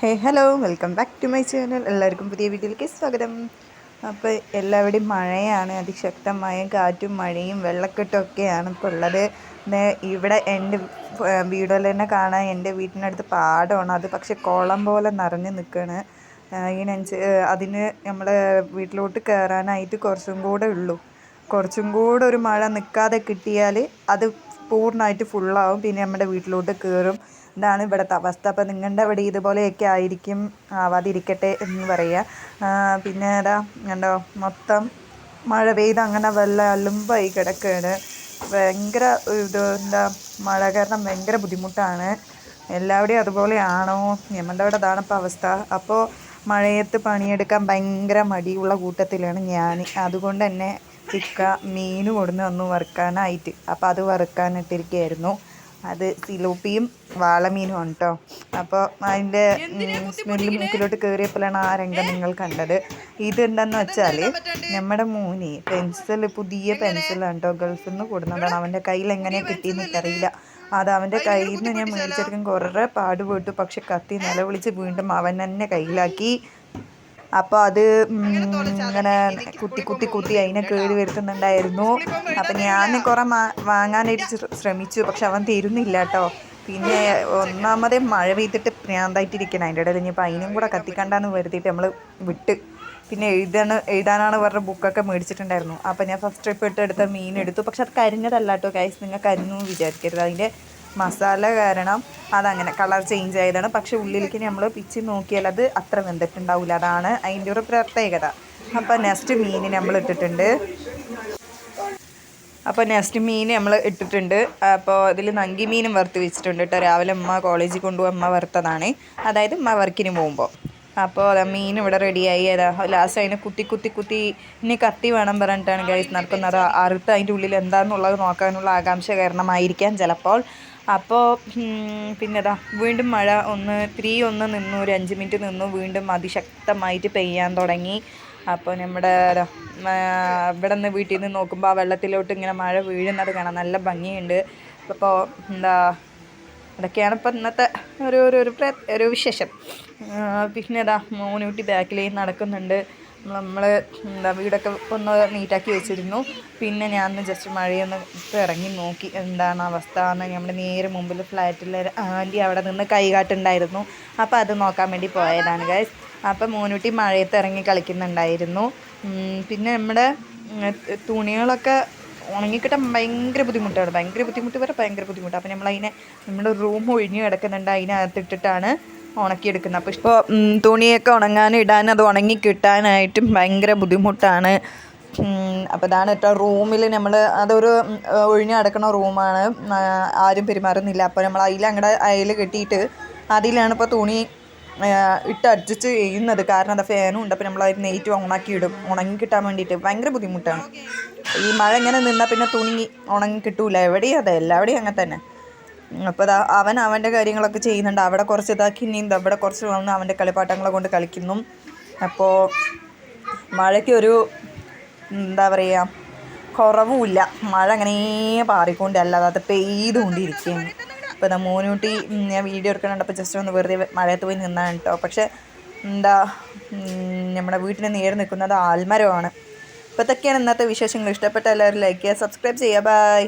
Hey hello welcome back to my channel എല്ലാവർക്കും പുതിയ വീഡിയോയിലേക്ക് സ്വാഗതം. അപ്പോൾ എല്ലാവരുടെയും മഴയാണ്. അതിശക്തമായ കാറ്റും മഴയും വെള്ളക്കെട്ടും ഒക്കെയാണ് ഇപ്പോൾ ഉള്ളത്. ഇവിടെ എന്റെ വീടുകൾ തന്നെ കാണാൻ എന്റെ വീട്ടിനടുത്ത് പാടമാണ്. അത് പക്ഷെ കുളം പോലെ നിറഞ്ഞു നിൽക്കുകയാണ് ഇതിനനുസ അതിന് നമ്മൾ വീട്ടിലോട്ട് കയറാനായിട്ട് കുറച്ചും കൂടെ ഉള്ളൂ. കുറച്ചും കൂടെ ഒരു മഴ നിൽക്കാതെ കിട്ടിയാൽ അത് പൂർണമായിട്ട് ഫുള്ളാവും പിന്നെ നമ്മുടെ വീട്ടിലോട്ട് കയറും. ഇതാണ് ഇവിടുത്തെ അവസ്ഥ? അപ്പോൾ നിങ്ങളുടെ അവിടെ ഇതുപോലെയൊക്കെ ആയിരിക്കും ആവാതിരിക്കട്ടെ എന്ന് പറയുക പിന്നെ ഏതാ? കണ്ടോ? മൊത്തം മഴ പെയ്ത് അങ്ങനെ വെള്ളം അലുമ്പായി കിടക്കുകയാണ് ഭയങ്കര ഇത് എന്താ? മഴ കാരണം ഭയങ്കര ബുദ്ധിമുട്ടാണ്. എല്ലാവിടെയും അതുപോലെയാണോ? ഞമ്മളുടെ അവിടെ അതാണ് ഇപ്പോൾ അവസ്ഥ. അപ്പോൾ മഴയത്ത് പണിയെടുക്കാൻ ഭയങ്കര മടിയുള്ള കൂട്ടത്തിലാണ് ഞാൻ അതുകൊണ്ട് തന്നെ ചിക്ക മീൻ കൊടുന്ന് വന്നു വറുക്കാനായിട്ട്. അപ്പോൾ അത് വറുക്കാനിട്ടിരിക്കുകയായിരുന്നു അത് സിലോപ്പിയും വാളമീനുമാണ് കേട്ടോ അപ്പോൾ അതിന്റെ സ്മെല്ല് മൂക്കിലോട്ട് കയറിയപ്പോഴാണ് ആ രംഗം നിങ്ങൾ കണ്ടത്. ഇതുണ്ടെന്ന് വെച്ചാൽ നമ്മുടെ മൂനി പെൻസിൽ പുതിയ പെൻസിലാണ് കേട്ടോ ഗൾഫിൽ നിന്ന് കൊടുക്കുന്നതാണ് അവന്റെ കയ്യിൽ എങ്ങനെ കിട്ടിയെന്ന് എനിക്കറിയില്ല. അത് അവന്റെ കയ്യിൽ നിന്ന് ഞാൻ മേടിച്ചെടുക്കാൻ കുറേ പാടുപെട്ടു. പക്ഷെ കത്തി നിലവിളിച്ച് വീണ്ടും അവൻ തന്നെ കയ്യിലാക്കി. അപ്പോൾ അത് ഇങ്ങനെ കുത്തി കുത്തി കുത്തി അതിനെ കേടി വരുത്തുന്നുണ്ടായിരുന്നു. അപ്പം ഞാൻ കുറേ വാങ്ങാനായിട്ട് ശ്രമിച്ചു. പക്ഷെ അവൻ തരുന്നില്ല കേട്ടോ. പിന്നെ ഒന്നാമതേ മഴ പെയ്തിട്ട് പ്രാന്തായിട്ടിരിക്കണം. അതിന്റെ ഇടയിൽ ഇനിയിപ്പോൾ അതിനും കൂടെ കത്തിക്കണ്ടെന്ന് വരുത്തിയിട്ട് നമ്മൾ വിട്ട്. പിന്നെ എഴുതാണ് എഴുതാനാണ് പറഞ്ഞ ബുക്കൊക്കെ മേടിച്ചിട്ടുണ്ടായിരുന്നു. അപ്പോൾ ഞാൻ ഫസ്റ്റ് ട്രിപ്പ് ഇട്ട് എടുത്ത മീൻ എടുത്തു. പക്ഷെ അത് കരിഞ്ഞതല്ല കേട്ടോ കൈസ് നിങ്ങൾ കരിഞ്ഞു വിചാരിക്കരുത്. അതിന്റെ മസാല കാരണം അതങ്ങനെ കളർ ചേഞ്ച് ആയതാണ്. പക്ഷെ ഉള്ളിലേക്ക് നമ്മൾ പിച്ച് നോക്കിയാൽ അത് അത്ര വെന്തിട്ടുണ്ടാവില്ല അതാണ് അതിന്റെ ഒരു പ്രത്യേകത. അപ്പോൾ നെക്സ്റ്റ് മീൻ നമ്മൾ ഇട്ടിട്ടുണ്ട്. അപ്പോൾ നെക്സ്റ്റ് മീൻ നമ്മൾ ഇട്ടിട്ടുണ്ട്. അപ്പോൾ അതിൽ നങ്കി മീനും വറുത്ത് വെച്ചിട്ടുണ്ട് കേട്ടോ. രാവിലെ അമ്മ കോളേജിൽ കൊണ്ടുപോകുമ്പോൾ അമ്മ വറുത്തതാണ്. അതായത് അമ്മ വർക്കിന് പോകുമ്പോൾ അപ്പോൾ മീൻ ഇവിടെ റെഡിയായി ഏതാ ലാസ്റ്റ് അതിനെ കുത്തി കുത്തി കുത്തി ഇനി കത്തി വേണം പറഞ്ഞിട്ടാണ് ഗൈസ് നടക്കുന്നത്. അറുത്ത് അതിന്റെ ഉള്ളിൽ എന്താണെന്നുള്ളത് നോക്കാനുള്ള ആകാംക്ഷ കാരണമായിരിക്കാം ചിലപ്പോൾ. അപ്പോൾ പിന്നെ ഇതാ വീണ്ടും മഴ ഒന്ന് ത്രീ ഒന്ന് നിന്നു ഒരു അഞ്ച് മിനിറ്റ് നിന്നു വീണ്ടും അതിശക്തമായിട്ട് പെയ്യാൻ തുടങ്ങി. അപ്പോൾ നമ്മുടെ ഇവിടെ നിന്ന് വീട്ടിൽ നിന്ന് നോക്കുമ്പോൾ ആ വെള്ളത്തിലോട്ട് ഇങ്ങനെ മഴ വീഴുന്നത് കാണാൻ നല്ല ഭംഗിയുണ്ട്. അപ്പോൾ എന്താ അതൊക്കെയാണ് ഇപ്പം ഇന്നത്തെ ഒരു ഒരു ഒരു ഒരു വിശേഷം. പിന്നെ ഇതാ മോനൂട്ടി ബാക്കിലേ നടക്കുന്നുണ്ട്. നമ്മൾ എന്താ വീടൊക്കെ ഒന്ന് നീറ്റാക്കി വെച്ചിരുന്നു. പിന്നെ ഞാൻ ജസ്റ്റ് മഴയൊന്ന് ഇറങ്ങി നോക്കി എന്താണ് അവസ്ഥ എന്ന് നമ്മുടെ നേരെ മുമ്പിൽ ഫ്ലാറ്റിൽ ആന്റി അവിടെ നിന്ന് കൈകാട്ടുണ്ടായിരുന്നു. അപ്പോൾ അത് നോക്കാൻ വേണ്ടി പോയതാണ് ഗൈസ് അപ്പോൾ മോനൂട്ടി മഴയത്ത് ഇറങ്ങി കളിക്കുന്നുണ്ടായിരുന്നു. പിന്നെ നമ്മുടെ തുണികളൊക്കെ ഉണങ്ങിക്കിട്ടാൻ ഭയങ്കര ബുദ്ധിമുട്ടാണ്. ഭയങ്കര ബുദ്ധിമുട്ട് വരെ ഭയങ്കര ബുദ്ധിമുട്ടാണ് അപ്പോൾ നമ്മളതിനെ നമ്മുടെ റൂം ഒഴിഞ്ഞു കിടക്കുന്നുണ്ട്. അതിനകത്തിട്ടിട്ടാണ് ഉണക്കിയെടുക്കുന്നത്. അപ്പോൾ ഇപ്പോൾ തുണിയൊക്കെ ഉണങ്ങാൻ ഇടാൻ അത് ഉണങ്ങി കിട്ടാനായിട്ടും ഭയങ്കര ബുദ്ധിമുട്ടാണ്. അപ്പോൾ ഇതാണ് കേട്ടോ റൂമിൽ നമ്മൾ അതൊരു ഒഴിഞ്ഞു കിടക്കുന്ന റൂമാണ്. ആരും പെരുമാറുന്നില്ല. അപ്പോൾ നമ്മൾ അതിൽ അങ്ങടെ അയൽ കെട്ടിയിട്ട് അതിലാണ് ഇപ്പോൾ തുണി ഇട്ട് അഡ്ജസ്റ്റ് ചെയ്യുന്നത്. കാരണം അത് ഫാനും ഉണ്ട്. അപ്പോൾ നമ്മൾ അതിന് നെയ്റ്റ് ഉണക്കി ഇടും. ഉണങ്ങി കിട്ടാൻ വേണ്ടിയിട്ട്. ഭയങ്കര ബുദ്ധിമുട്ടാണ്. ഈ മഴ ഇങ്ങനെ നിന്നാൽ പിന്നെ തുണി ഉണങ്ങി കിട്ടൂല. എവിടെയും അതെ എല്ലാവിടെയും അങ്ങനെ തന്നെ. അപ്പോൾ ഇതാ അവൻ അവന്റെ കാര്യങ്ങളൊക്കെ ചെയ്യുന്നുണ്ട്. അവിടെ കുറച്ച് ഇതാക്കി ഇനി അവിടെ കുറച്ച് വന്ന് അവന്റെ കളിപ്പാട്ടങ്ങളെ കൊണ്ട് കളിക്കുന്നു. അപ്പോൾ മഴയ്ക്കൊരു എന്താ പറയുക കുറവുമില്ല. മഴ അങ്ങനെ പാറിക്കൊണ്ട് അല്ലാതെ പെയ്തുകൊണ്ടിരിക്കുകയാണ്. അപ്പോൾ എന്താ മോനൂട്ടി ഞാൻ വീഡിയോ എടുക്കുന്നുണ്ട്. അപ്പോൾ ജസ്റ്റ് ഒന്ന് വെറുതെ മഴയത്ത് പോയി നിന്നാണ് കേട്ടോ പക്ഷേ എന്താ നമ്മുടെ വീട്ടിന് നേരെ നിൽക്കുന്നത് ആൽമരമാണ്. അപ്പോൾ ഇതൊക്കെയാണ് ഇന്നത്തെ വിശേഷങ്ങൾ. ഇഷ്ടപ്പെട്ട എല്ലാവരും ലൈക്ക് ചെയ്യുക സബ്സ്ക്രൈബ് ചെയ്യുക. ബൈ